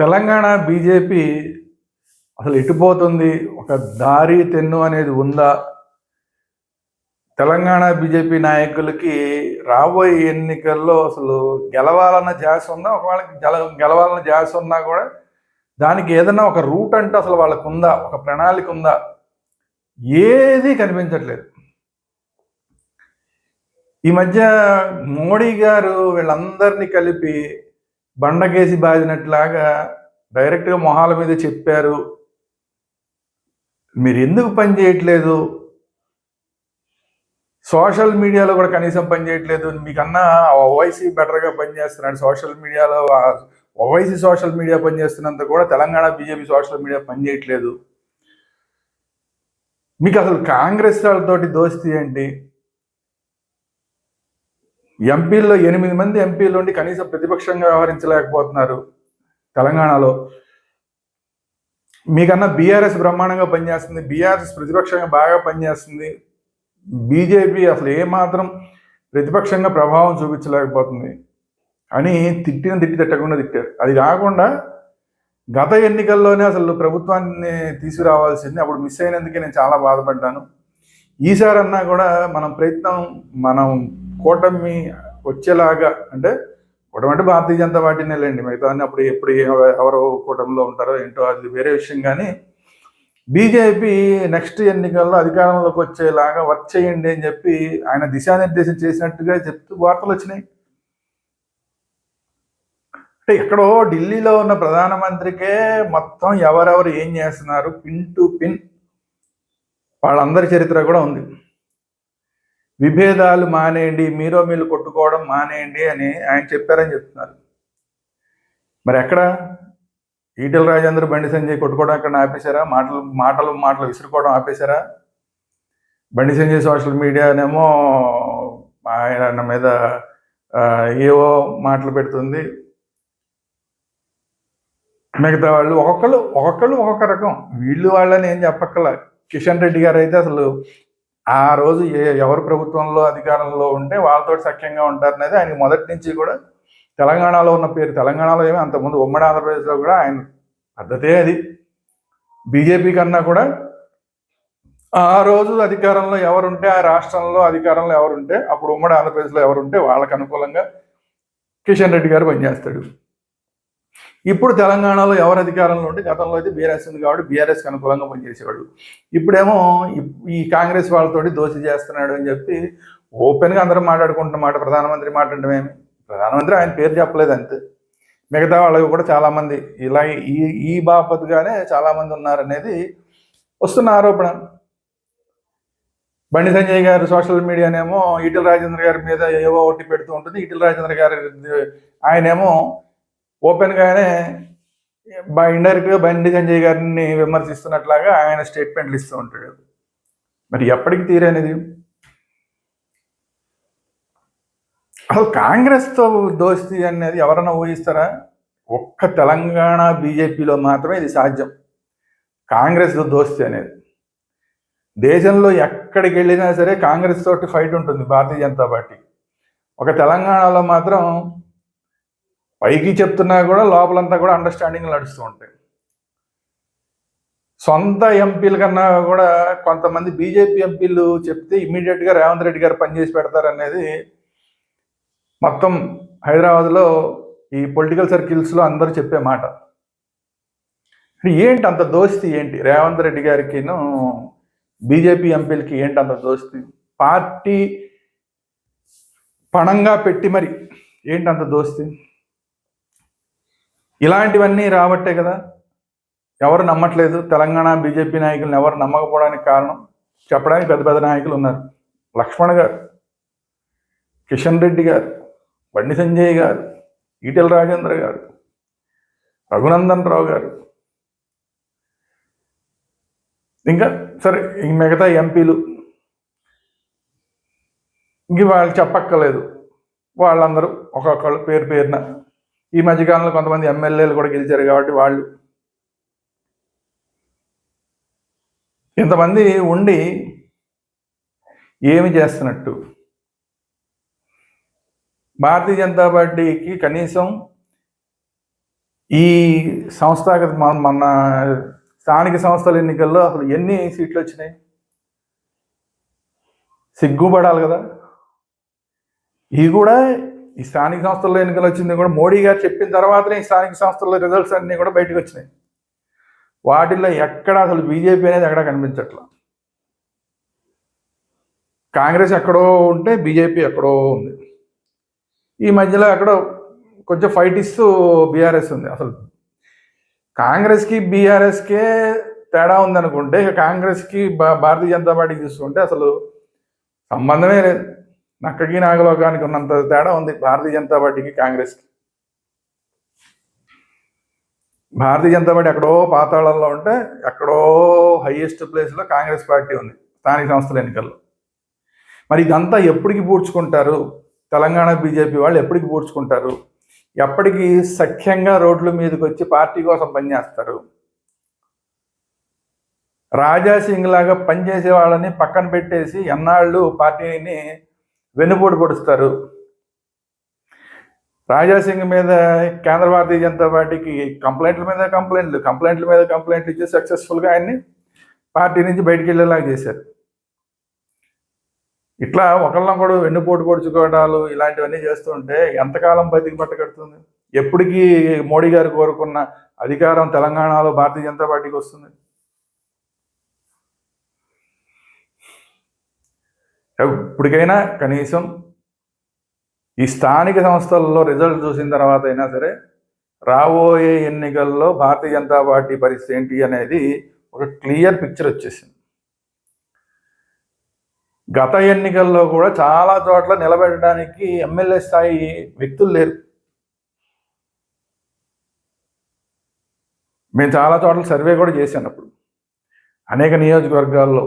Telangana BJP అసలు ఎటుపోతుంది ఒక దారి తెన్ను అనేది ఉందా? తెలంగాణ బీజేపీ నాయకులకి రాబోయే ఎన్నికల్లో అసలు గెలవాలన్న ధ్యాస ఉందా? ఒకవేళ గెల గెలవాలన్న ధ్యాస ఉన్నా కూడా దానికి ఏదైనా ఒక రూట్ అంటే అసలు వాళ్ళకు ఉందా ఒక ప్రణాళిక ఉందా? ఏది కనిపించట్లేదు. ఈ మధ్య మోడీ గారు వీళ్ళందరినీ కలిపి బండకేసి బాదినట్లాగా డైరెక్ట్గా మొహాల మీద చెప్పారు. మీరు ఎందుకు పని చేయట్లేదు? సోషల్ మీడియాలో కూడా కనీసం పని చేయట్లేదు. మీకన్నా ఓవైసీ బెటర్గా పనిచేస్తున్నాడు సోషల్ మీడియాలో ఓవైసీ సోషల్ మీడియా పనిచేస్తున్నంత కూడా తెలంగాణ బీజేపీ సోషల్ మీడియా పనిచేయట్లేదు మీకు అసలు కాంగ్రెస్ వాళ్ళతోటి దోస్తి ఏంటి? ఎంపీల్లో ఎనిమిది మంది ఎంపీలు ఉండి కనీసం ప్రతిపక్షంగా వ్యవహరించలేకపోతున్నారు తెలంగాణలో. మీకన్నా బీఆర్ఎస్ బ్రహ్మాండంగా పనిచేస్తుంది బీఆర్ఎస్ ప్రతిపక్షంగా బాగా పనిచేస్తుంది బీజేపీ అసలు ఏమాత్రం ప్రతిపక్షంగా ప్రభావం చూపించలేకపోతుంది అని తిట్టిన తిట్టి తిట్టకుండా తిట్టారు. అది కాకుండా గత ఎన్నికల్లోనే అసలు ప్రభుత్వాన్ని తీసుకురావాల్సింది అప్పుడు మిస్ అయినందుకే నేను చాలా బాధపడ్డాను. ఈసారి అన్నా కూడా మనం ప్రయత్నం మనం కూటమి వచ్చేలాగా అంటే కూటమి అంటే భారతీయ జనతా పార్టీనే లేండి మిగతా అప్పుడు ఎప్పుడు ఎవరో కూటమిలో ఉంటారో ఏంటో అది వేరే విషయం. కానీ బీజేపీ నెక్స్ట్ ఎన్నికల్లో అధికారంలోకి వచ్చేలాగా వర్క్ చేయండి అని చెప్పి ఆయన దిశానిర్దేశం చేసినట్టుగా చెప్తూ వార్తలు వచ్చినాయి. అంటే ఎక్కడో ఢిల్లీలో ఉన్న ప్రధానమంత్రికే మొత్తం ఎవరెవరు ఏం చేస్తున్నారు? పిన్ టు పిన్ వాళ్ళందరి చరిత్ర కూడా ఉంది. విభేదాలు మానేయండి మీరో మీరు కొట్టుకోవడం మానేయండి అని ఆయన చెప్పారని చెప్తున్నారు. మరి ఎక్కడ? ఈటల రాజేంద్ర బండి సంజయ్ కొట్టుకోవడం అక్కడ ఆపేశారా? మాటలు మాటలు మాటలు విసురుకోవడం ఆపేశారా? బండి సంజయ్ సోషల్ మీడియానేమో ఆయన మీద ఏవో మాటలు పెడుతుంది. మిగతా వాళ్ళు ఒక్కొక్కరు ఒక్కొక్కరు ఒక్కొక్క రకం. వీళ్ళు వాళ్ళని ఏం చెప్పక్కల కిషన్ రెడ్డి గారు అయితే అసలు ఆ రోజు ఏ ఎవరు ప్రభుత్వంలో అధికారంలో ఉంటే వాళ్ళతో సఖ్యంగా ఉంటారనేది ఆయన మొదటి నుంచి కూడా తెలంగాణలో ఉన్న పేరు. తెలంగాణలో ఏమి అంతకుముందు ఉమ్మడి ఆంధ్రప్రదేశ్లో కూడా ఆయన పద్ధతే అది. బీజేపీ కన్నా కూడా ఆ రోజు అధికారంలో ఎవరుంటే ఆ రాష్ట్రంలో అధికారంలో ఎవరుంటే అప్పుడు ఉమ్మడి ఆంధ్రప్రదేశ్లో ఎవరుంటే వాళ్ళకు అనుకూలంగా కిషన్ రెడ్డి గారు పనిచేస్తాడు. ఇప్పుడు తెలంగాణలో ఎవరు అధికారంలో ఉంటే గతంలో అయితే బీఆర్ఎస్ ఉంది కాబట్టి బీఆర్ఎస్కి అనుకూలంగా పనిచేసేవాడు. ఇప్పుడేమో ఈ కాంగ్రెస్ వాళ్ళతోటి దోషి చేస్తున్నాడు అని చెప్పి ఓపెన్గా అందరం మాట్లాడుకుంటున్నమాట ప్రధానమంత్రి మాట్లాడమేమి ప్రధానమంత్రి ఆయన పేరు చెప్పలేదు అంతే. మిగతా వాళ్ళకి కూడా చాలామంది ఇలా ఈ ఈ బాపత్గానే చాలామంది ఉన్నారనేది వస్తున్న ఆరోపణ. బండి సంజయ్ గారు సోషల్ మీడియానేమో ఈటెల రాజేంద్ర గారి మీద ఏవో ఒకటి పెడుతూ ఉంటుంది. ఈటెల రాజేంద్ర గారి ఆయనేమో ఓపెన్గానే ఇండైరెక్ట్గా బండి సంజయ్ గారిని విమర్శిస్తున్నట్లాగా ఆయన స్టేట్మెంట్లు ఇస్తూ ఉంటాడు. మరి ఎప్పటికి తీరనేది అసలు కాంగ్రెస్తో దోస్తి అనేది ఎవరైనా ఊహిస్తారా? ఒక్క తెలంగాణ బీజేపీలో మాత్రమే ఇది సాధ్యం. కాంగ్రెస్ దోస్తి అనేది. దేశంలో ఎక్కడికి వెళ్ళినా సరే కాంగ్రెస్ తోటి ఫైట్ ఉంటుంది భారతీయ జనతా పార్టీ. ఒక తెలంగాణలో మాత్రం పైకి చెప్తున్నా కూడా లోపలంతా కూడా అండర్స్టాండింగ్ నడుస్తూ ఉంటాయి. సొంత ఎంపీల కన్నా కూడా కొంతమంది బీజేపీ ఎంపీలు చెప్తే ఇమ్మీడియట్గా రేవంత్ రెడ్డి గారు పనిచేసి పెడతారనేది మొత్తం హైదరాబాద్లో ఈ పొలిటికల్ సర్కిల్స్లో అందరూ చెప్పే మాట. ఏంటి అంత దోస్తి ఏంటి? రేవంత్ రెడ్డి గారికిను బీజేపీ ఎంపీలకి ఏంటి అంత దోస్తి? పార్టీ పణంగా పెట్టి మరి ఏంటి అంత దోస్తి? ఇలాంటివన్నీ రాబట్టే కదా. ఎవరు నమ్మట్లేదు. తెలంగాణ బీజేపీ నాయకులను ఎవరు నమ్మకపోవడానికి కారణం? చెప్పడానికి పెద్ద పెద్ద నాయకులు ఉన్నారు. లక్ష్మణ్ గారు కిషన్ రెడ్డి గారు బండి సంజయ్ గారు ఈటెల రాజేంద్ర గారు రఘునందన్ రావు గారు. ఇంకా సరే ఈ మిగతా ఎంపీలు. ఇంక వాళ్ళు చెప్పక్కర్లేదు. వాళ్ళందరూ ఒక్కొక్కళ్ళు పేరు పేరున ఈ మధ్యకాలంలో కొంతమంది ఎమ్మెల్యేలు కూడా గెలిచారు కాబట్టి వాళ్ళు. ఇంతమంది ఉండి ఏమి చేస్తున్నట్టు? భారతీయ జనతా పార్టీకి కనీసం ఈ సంస్థాగత మన మన స్థానిక సంస్థల ఎన్నికల్లో అసలు ఎన్ని సీట్లు వచ్చినాయి? సిగ్గుపడాలి కదా. ఇవి కూడా ఈ స్థానిక సంస్థల్లో ఎన్నికలు వచ్చింది కూడా మోడీ గారు చెప్పిన తర్వాతనే ఈ స్థానిక సంస్థల రిజల్ట్స్ అన్నీ కూడా బయటకు వచ్చినాయి. వాటిల్లో ఎక్కడ అసలు బీజేపీ అనేది ఎక్కడ కనిపించట్లా? కాంగ్రెస్ ఎక్కడో ఉంటే బీజేపీ ఎక్కడో ఉంది. ఈ మధ్యలో ఎక్కడో కొంచెం ఫైట్ ఇస్తూ బీఆర్ఎస్ ఉంది. అసలు కాంగ్రెస్కి బీఆర్ఎస్కే తేడా ఉందనుకుంటే ఇక కాంగ్రెస్కి భారతీయ జనతా పార్టీకి చూసుకుంటే అసలు సంబంధమే లేదు. నక్కకి నాగలోకానికి ఉన్నంత తేడా ఉంది భారతీయ జనతా పార్టీకి కాంగ్రెస్కి. భారతీయ జనతా పార్టీ ఎక్కడో పాతాళంలో ఉంటే ఎక్కడో హైయెస్ట్ ప్లేస్లో కాంగ్రెస్ పార్టీ ఉంది స్థానిక సంస్థల ఎన్నికల్లో. మరి ఇదంతా ఎప్పటికి పూడ్చుకుంటారు? తెలంగాణ బీజేపీ వాళ్ళు ఎప్పటికి పూడ్చుకుంటారు? ఎప్పటికి సఖ్యంగా రోడ్ల మీదకి వచ్చి పార్టీ కోసం పనిచేస్తారు రాజా సింగ్ లాగా పనిచేసే వాళ్ళని పక్కన పెట్టేసి ఎన్నాళ్ళు పార్టీని వెన్నుపోటు పొడుస్తారు. రాజా సింగ్ మీద కేంద్ర భారతీయ జనతా పార్టీకి కంప్లైంట్ల మీద కంప్లైంట్లు కంప్లైంట్ల మీద కంప్లైంట్లు ఇచ్చి సక్సెస్ఫుల్గా ఆయన్ని పార్టీ నుంచి బయటికి వెళ్ళేలాగా చేశారు. ఇట్లా ఒకళ్ళం కూడా వెన్నుపోటు పొడుచుకోవడాలు ఇలాంటివన్నీ చేస్తుంటే ఎంతకాలం బతికి పట్టగడుతుంది ఎప్పటికీ మోడీ గారు కోరుకున్న అధికారం తెలంగాణలో భారతీయ జనతా పార్టీకి వస్తుంది. ఇప్పటికైనా కనీసం ఈ స్థానిక సంస్థల్లో రిజల్ట్ చూసిన తర్వాత అయినా సరే రాబోయే ఎన్నికల్లో భారతీయ జనతా పార్టీ పరిస్థితి ఏంటి అనేది ఒక క్లియర్ పిక్చర్ వచ్చేసింది. గత ఎన్నికల్లో కూడా చాలా చోట్ల నిలబెట్టడానికి ఎమ్మెల్యే స్థాయి వ్యక్తులు లేరు. మేము చాలా చోట్ల సర్వే కూడా చేశాను అప్పుడు. అనేక నియోజకవర్గాల్లో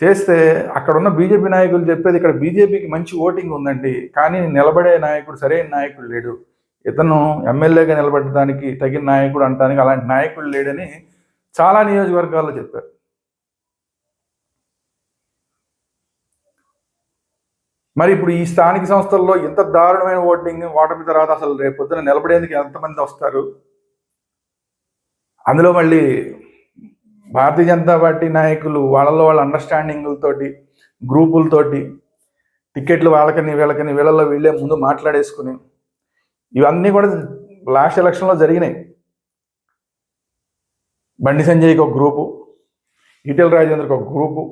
చేస్తే అక్కడ ఉన్న బీజేపీ నాయకులు చెప్పేది ఇక్కడ బీజేపీకి మంచి ఓటింగ్ ఉందండి కానీ నిలబడే నాయకుడు సరైన నాయకుడు లేడు. ఇతను ఎమ్మెల్యేగా నిలబడడానికి తగిన నాయకుడు అంటానికి అలాంటి నాయకుడు లేడని చాలా నియోజకవర్గాల్లో చెప్పారు. మరి ఇప్పుడు ఈ స్థానిక సంస్థల్లో ఇంత దారుణమైన ఓటింగ్ ఓటమి తర్వాత అసలు రేపు నిలబడేందుకు ఎంతమంది వస్తారు? అందులో మళ్ళీ భారతీయ జనతా పార్టీ నాయకులు వాళ్ళలో వాళ్ళ అండర్స్టాండింగులతోటి గ్రూపులతోటి టికెట్లు వాళ్ళకని వీళ్ళకని వీళ్ళలో వీళ్ళే ముందు మాట్లాడేసుకుని ఇవన్నీ కూడా లాస్ట్ ఎలక్షన్లో జరిగినాయి. బండి సంజయ్కి ఒక గ్రూపు ఈటెల రాజేంద్రకి ఒక గ్రూపు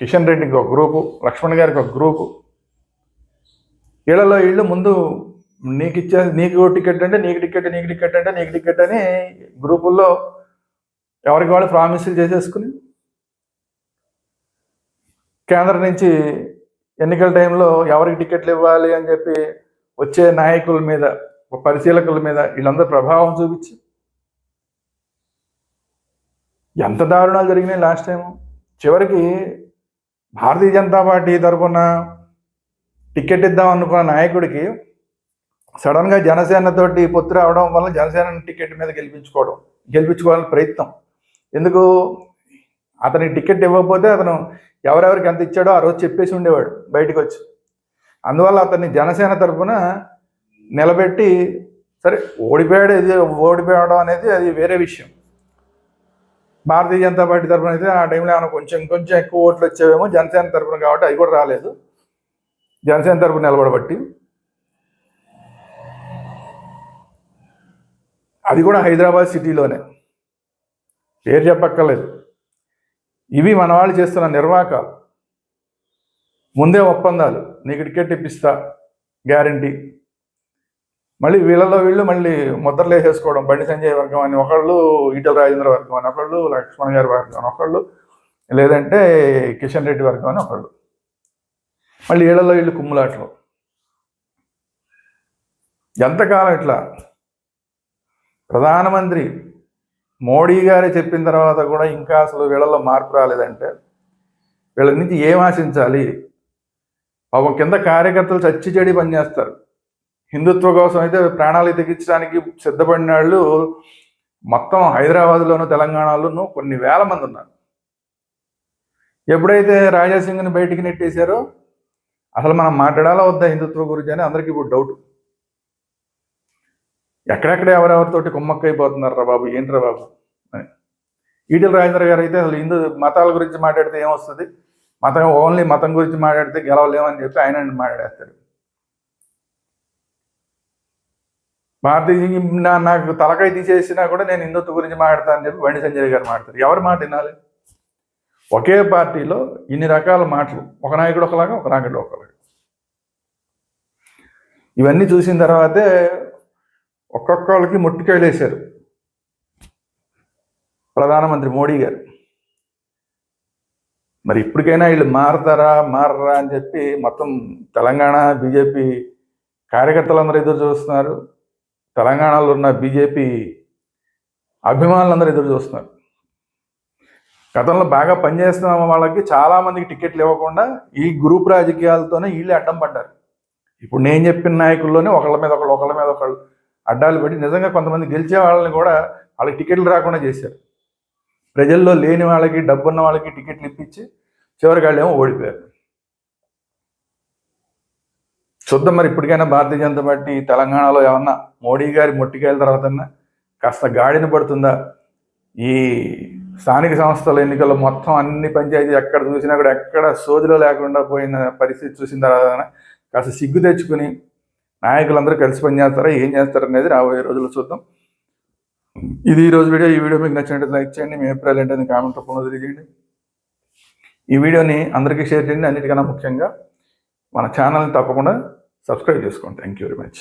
కిషన్ రెడ్డికి ఒక గ్రూపు లక్ష్మణ్ గారికి ఒక గ్రూపు వీళ్ళలో వీళ్ళు ముందు నీకు ఇచ్చే నీకు టికెట్ అంటే నీకు టికెట్ నీకు టికెట్ అంటే నీకు టికెట్ అని గ్రూపుల్లో ఎవరికి వాళ్ళు ప్రామిసులు చేసేసుకుని కేంద్రం నుంచి ఎన్నికల టైంలో ఎవరికి టికెట్లు ఇవ్వాలి అని చెప్పి వచ్చే నాయకుల మీద పరిశీలకుల మీద వీళ్ళందరూ ప్రభావం చూపించి ఎంత దారుణాలు జరిగినాయి లాస్ట్ టైం. చివరికి భారతీయ జనతా పార్టీ తరఫున టికెట్ ఇద్దాం అనుకున్న నాయకుడికి సడన్గా జనసేనతోటి పొత్తు రావడం వల్ల జనసేన టికెట్ మీద గెలిపించుకోవడం గెలిపించుకోవాలని ప్రయత్నం. ఎందుకు? అతనికి టికెట్ ఇవ్వకపోతే అతను ఎవరెవరికి ఎంత ఇచ్చాడో ఆ రోజు చెప్పేసి ఉండేవాడు బయటకు వచ్చి అందువల్ల అతన్ని జనసేన తరఫున నిలబెట్టి సరే ఓడిపోయాడు ఇది ఓడిపోవడం అనేది అది వేరే విషయం. భారతీయ జనతా పార్టీ తరఫున అయితే ఆ టైంలో ఏమైనా కొంచెం కొంచెం ఎక్కువ ఓట్లు వచ్చేవేమో జనసేన తరఫున కాబట్టి అది కూడా రాలేదు. జనసేన తరఫున నిలబడబట్టి అది కూడా హైదరాబాద్ సిటీలోనే. పేరు చెప్పక్కర్లేదు. ఇవి మన వాళ్ళు చేస్తున్న నిర్వాకాలు. ముందే ఒప్పందాలు. నీకు టికెట్ ఇప్పిస్తా గ్యారంటీ. మళ్ళీ వీళ్ళలో వీళ్ళు మళ్ళీ ముద్రలు వేసేసుకోవడం బండి సంజయ్ వర్గం అని ఒకళ్ళు ఈటల రాజేంద్ర వర్గం అని ఒకళ్ళు లక్ష్మణ్ గారి వర్గం అని ఒకళ్ళు లేదంటే కిషన్ రెడ్డి వర్గం అని ఒకళ్ళు. మళ్ళీ వీళ్ళలో వీళ్ళు కుమ్ములాటలు. ఎంతకాలం ఇట్లా? ప్రధానమంత్రి మోడీ గారే చెప్పిన తర్వాత కూడా ఇంకా అసలు వీళ్ళలో మార్పు రాలేదంటే వీళ్ళ నుంచి ఏం ఆశించాలి? పాపం కింద కార్యకర్తలు చచ్చి చెడి పనిచేస్తారు హిందుత్వ కోసం అయితే ప్రాణాలు తెగించడానికి సిద్ధపడిన వాళ్ళు మొత్తం హైదరాబాద్లోను తెలంగాణలోను కొన్ని వేల మంది ఉన్నారు. ఎప్పుడైతే రాజాసింగ్ని బయటికి నెట్టేశారో అసలు మనం మాట్లాడాలా వద్దా హిందుత్వ గురించి అని అందరికీ ఇప్పుడు డౌట్ ఎక్కడెక్కడ ఎవరెవరితోటి కుమ్మక్కైపోతున్నారు రా బాబు? ఏంట్రా బాబు? అని. ఈటెల రాజేంద్ర గారు అయితే అసలు హిందూ మతాల గురించి మాట్లాడితే ఏమొస్తుంది? మతం ఓన్లీ మతం గురించి మాట్లాడితే గెలవలేమని చెప్పి ఆయన మాట్లాడేస్తాడు. భారతీయ నా- నాకు తలకాయ తీసేసినా కూడా నేను హిందుత్వ గురించి మాట్లాడతానని చెప్పి బండి సంజయ్ గారు మాట్లాడతారు. ఎవరు మాట వినాలి? ఒకే పార్టీలో ఇన్ని రకాల మాటలు. ఒక నాయకుడు ఒకలాగా ఒక నాయకుడు ఒకలాగా. ఇవన్నీ చూసిన తర్వాతే ఒక్కొక్కళ్ళకి మొట్టికాయలు వేశారు ప్రధానమంత్రి మోడీ గారు. మరి ఇప్పటికైనా వీళ్ళు మారతారా? మారరా అని చెప్పి మొత్తం తెలంగాణ బీజేపీ కార్యకర్తలందరూ ఎదురు చూస్తున్నారు. తెలంగాణలో ఉన్న బీజేపీ అభిమానులందరూ ఎదురు చూస్తున్నారు. గతంలో బాగా పనిచేస్తున్న వాళ్ళకి చాలామందికి టికెట్లు ఇవ్వకుండా ఈ గ్రూప్ రాజకీయాలతోనే వీళ్ళే అడ్డం పడ్డారు. ఇప్పుడు నేను చెప్పిన నాయకుల్లోనే ఒకళ్ళ మీద ఒకళ్ళు ఒకళ్ళ మీద ఒకళ్ళు అడ్డాలు పెట్టి నిజంగా కొంతమంది గెలిచే వాళ్ళని కూడా వాళ్ళకి టికెట్లు రాకుండా చేశారు. ప్రజల్లో లేని వాళ్ళకి డబ్బున్న వాళ్ళకి టికెట్లు ఇప్పించి చివరికి వాళ్ళేమో ఏమో ఓడిపోయారు. చూద్దాం మరి ఇప్పటికైనా భారతీయ జనతా పార్టీ తెలంగాణలో ఏమన్నా మోడీ గారి మొట్టికాయల తర్వాత కాస్త గాడిన పడుతుందా? ఈ స్థానిక సంస్థల ఎన్నికల్లో మొత్తం అన్ని పంచాయతీ ఎక్కడ చూసినా కూడా ఎక్కడ సోదిలో లేకుండా పోయిన పరిస్థితి చూసిన తర్వాత కాస్త సిగ్గు తెచ్చుకుని నాయకులందరూ కలిసి పనిచేస్తారా? ఏం చేస్తారనేది అనేది రాబోయే రోజుల్లో చూద్దాం. ఇది ఈ రోజు వీడియో. ఈ వీడియో మీకు నచ్చినట్టు లైక్ చేయండి. మీ అభిప్రాయాలు ఏంటని కామెంట్ రూపంలో తెలియజేయండి. ఈ వీడియోని అందరికీ షేర్ చేయండి. అన్నిటికన్నా ముఖ్యంగా మన ఛానల్ని తప్పకుండా సబ్స్క్రైబ్ చేసుకోండి. Thank you very much